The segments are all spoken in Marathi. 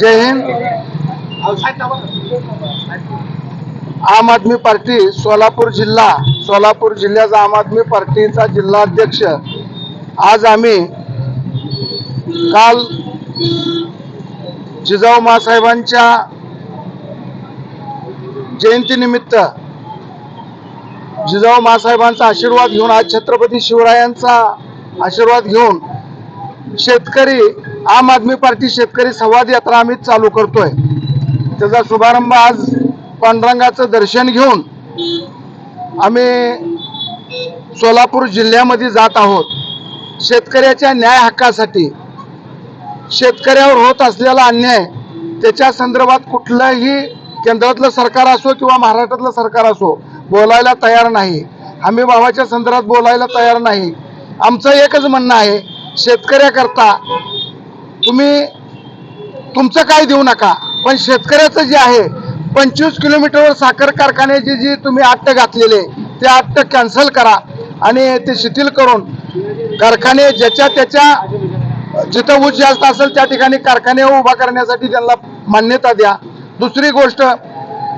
जय हिंद. आम आदमी पार्टी सोलापूर जिल्हा सोलापूर जिल्ह्याचा आम आदमी पार्टीचा जिल्हा अध्यक्ष आज आम्ही काल जिजाऊ मासाहेबांच्या जयंतीनिमित्त जिजाऊ मासाहेबांचा आशीर्वाद घेऊन आज छत्रपती शिवरायांचा आशीर्वाद घेऊन शेतकरी आम आदमी पार्टी शेतकरी संवाद यात्रा आम्ही चालू करतोय. त्याचा शुभारंभ आज पांडुरंगाचं दर्शन घेऊन आम्ही सोलापूर जिल्ह्यामध्ये जात आहोत. शेतकऱ्याच्या न्याय हक्कासाठी शेतकऱ्यावर होत असलेला अन्याय त्याच्या संदर्भात कुठलंही केंद्रातलं सरकार असो किंवा महाराष्ट्रातलं सरकार असो बोलायला तयार नाही. हमी भावाच्या संदर्भात बोलायला तयार नाही. आमचं एकच म्हणणं आहे शेतकऱ्याकरता तुम्ही तुमचं काय देऊ नका पण शेतकऱ्याचं जे आहे पंचवीस किलोमीटरवर साखर कारखान्याची जी तुम्ही आट्ट घातलेले ते आट्ट कॅन्सल करा आणि ते शिथिल करून कारखाने ज्याच्या त्याच्या जिथं ऊस जास्त असेल त्या ठिकाणी कारखाने उभा करण्यासाठी त्यांना मान्यता द्या. दुसरी गोष्ट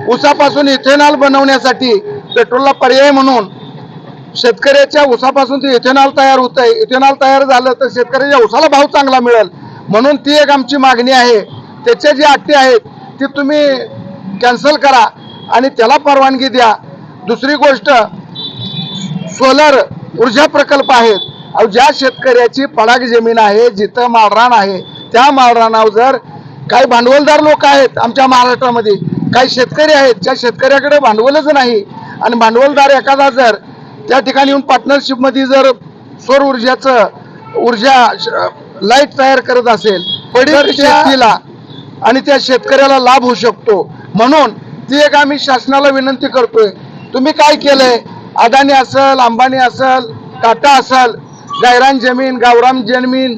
ऊसापासून इथेनॉल बनवण्यासाठी पेट्रोलला पर्याय म्हणून शेतकऱ्याच्या ऊसापासून ते इथेनॉल तयार होत आहे. इथेनॉल तयार झालं तर शेतकऱ्याच्या ऊसाला भाव चांगला मिळेल. म्हणून ती एक आमची मागणी आहे. त्याच्या जी अटी आहेत ती तुम्ही कॅन्सल करा आणि त्याला परवानगी द्या. दुसरी गोष्ट सोलर ऊर्जा प्रकल्प आहेत. अहो ज्या शेतकऱ्याची पडाक जमीन आहे जिथं माळरान आहे त्या माळरानावर जर काही भांडवलदार लोक आहेत आमच्या महाराष्ट्रामध्ये काही शेतकरी आहेत ज्या शेतकऱ्याकडे भांडवलच नाही आणि भांडवलदार एखादा जर त्या ठिकाणी येऊन पार्टनरशिपमध्ये जर सौर ऊर्जाचं ऊर्जा लाइट तयार करत असेल पडील शेतीला आणि त्या शेतकऱ्याला लाभ होऊ शकतो. म्हणून ती एक आम्ही शासनाला विनंती करतोय. तुम्ही काय केलंय? अदानी असल अंबानी असल टाटा असल गायरान जमीन गावराम जमीन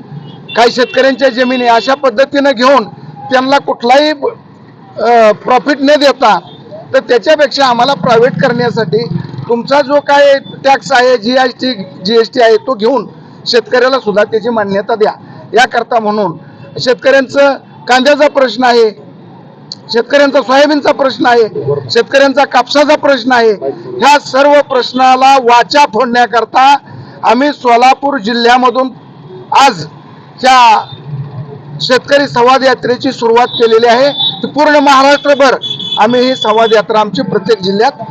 काही शेतकऱ्यांच्या जमिनी अशा पद्धतीनं घेऊन त्यांना कुठलाही प्रॉफिट न देता तर त्याच्यापेक्षा आम्हाला प्रायव्हेट करण्यासाठी तुमचा जो काय टॅक्स आहे G S T G S T आहे तो घेऊन शेतकऱ्याला सुद्धा त्याची मान्यता द्या. याकरता म्हणून शेतकऱ्यांचं कांद्याचा प्रश्न आहे शेतकऱ्यांचा सोयाबीनचा प्रश्न आहे शेतकऱ्यांचा कापसाचा प्रश्न आहे ह्या सर्व प्रश्नाला वाचा फोडण्याकरता आम्ही सोलापूर जिल्ह्यामधून आज ह्या शेतकरी संवाद यात्रेची सुरुवात केलेली आहे. पूर्ण महाराष्ट्रभर आम्ही ही संवाद यात्रा आमची प्रत्येक जिल्ह्यात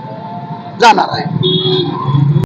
जाणार आहे.